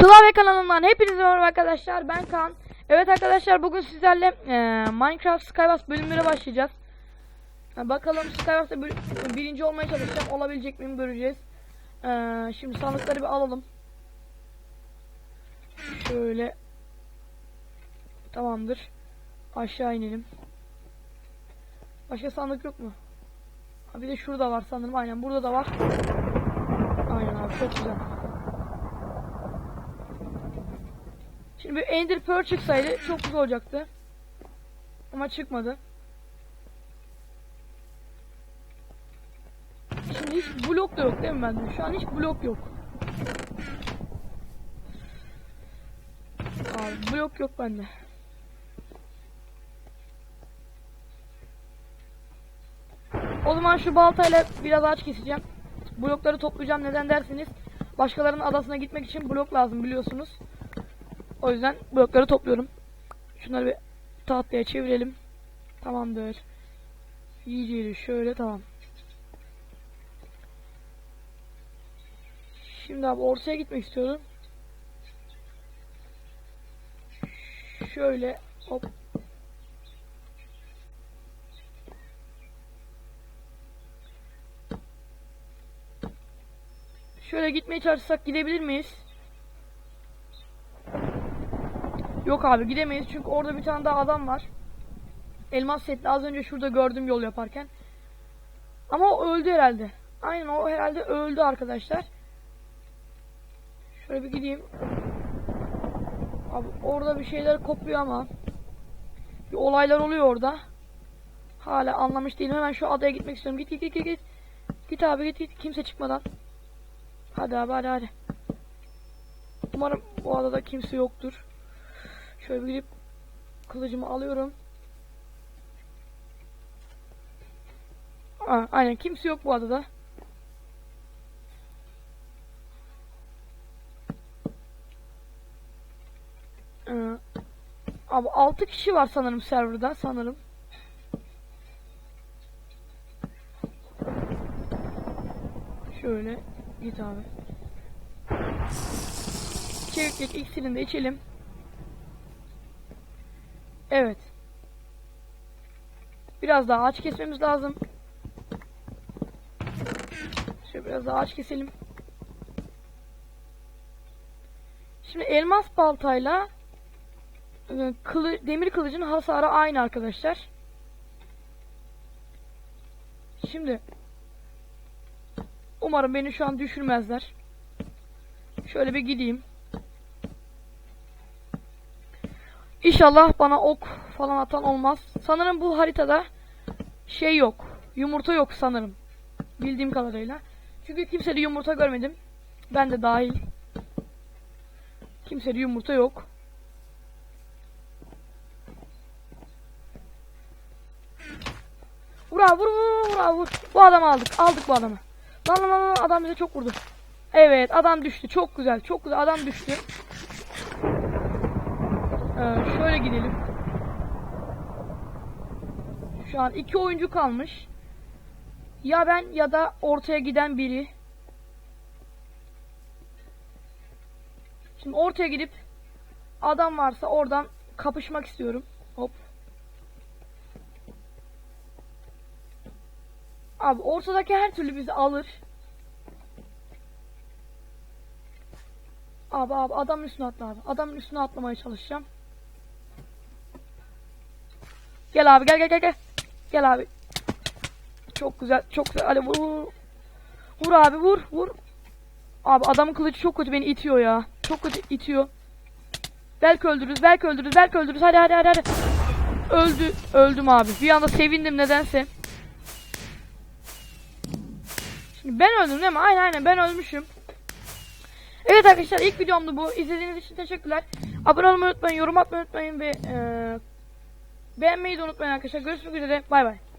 Klavye kanalından hepinize merhaba arkadaşlar. Ben Kaan. Evet arkadaşlar bugün sizlerle e, Minecraft Skywars bölümlere başlayacağız. Ha, bakalım Skywars'ta bir- birinci olmaya çalışacağım. Olabilecek miyim göreceğiz. E, şimdi sandıkları bir alalım. Şöyle. Tamamdır. Aşağı inelim. Başka sandık yok mu? Ha, bir de şurada var sanırım. Aynen burada da var. Aynen abi çok güzel. Şimdi bir Ender Pearl çıksaydı çok güzel olacaktı. Ama çıkmadı. Şimdi hiç blok da yok değil mi bende? Şu an hiç blok yok. Abi blok yok bende. O zaman şu baltayla biraz ağaç keseceğim. Blokları toplayacağım. Neden dersiniz? Başkalarının adasına gitmek için blok lazım biliyorsunuz. O yüzden blokları topluyorum. Şunları bir tahtaya çevirelim. Tamamdır. İyice şöyle tamam. Şimdi abi ortaya gitmek istiyorum. Şöyle hop. Şöyle gitmeye çalışsak gidebilir miyiz? Yok abi gidemeyiz çünkü orada bir tane daha adam var. Elmas setli az önce şurada gördüm yol yaparken. Ama o öldü herhalde. Aynen o herhalde öldü arkadaşlar. Şöyle bir gideyim. Abi orada bir şeyler kopuyor ama. Bir olaylar oluyor orada. Hala anlamış değilim. Hemen şu adaya gitmek istiyorum. Git git git git. Git, git abi git git. Kimse çıkmadan. Hadi abi hadi hadi. Umarım bu adada kimse yoktur. Şöyle gidip kılıcımı alıyorum. Aa, aynen kimse yok bu adada. Ee, abi 6 kişi var sanırım serverda sanırım. Şöyle git abi. Çeviklik iksirini de içelim. Evet. Biraz daha ağaç kesmemiz lazım. Şöyle biraz daha ağaç keselim. Şimdi elmas baltayla e, kılı, demir kılıcın hasarı aynı arkadaşlar. Şimdi umarım beni şu an düşürmezler. Şöyle bir gideyim. İnşallah bana ok falan atan olmaz. Sanırım bu haritada şey yok. Yumurta yok sanırım. Bildiğim kadarıyla. Çünkü kimsede yumurta görmedim. Ben de dahil. Kimsede yumurta yok. Vur abi vur vur vur vur. Bu adamı aldık. Aldık bu adamı. Lan lan lan, adam bize çok vurdu. Evet adam düştü. Çok güzel. Çok güzel adam düştü. Ee, şöyle gidelim. Şu an iki oyuncu kalmış. Ya ben ya da ortaya giden biri. Şimdi ortaya gidip adam varsa oradan kapışmak istiyorum. Hop. Abi ortadaki her türlü bizi alır. Abi abi adamın üstüne atla abi. Adamın üstüne atlamaya çalışacağım. Gel abi gel gel gel gel. Gel abi. Çok güzel çok güzel. Hadi vur vur. Abi vur vur. Abi adamın kılıcı çok kötü beni itiyor ya. Çok kötü itiyor. Belki öldürürüz belki öldürürüz belki öldürürüz. Hadi hadi hadi hadi. Öldü. Öldüm abi. Bir anda sevindim nedense. Şimdi ben öldüm değil mi? Aynen aynen ben ölmüşüm. Evet arkadaşlar ilk videomdu bu. İzlediğiniz için teşekkürler. Abone olmayı unutmayın, yorum atmayı unutmayın ve eee beğenmeyi de unutmayın arkadaşlar. Görüşmek üzere. Bay bay.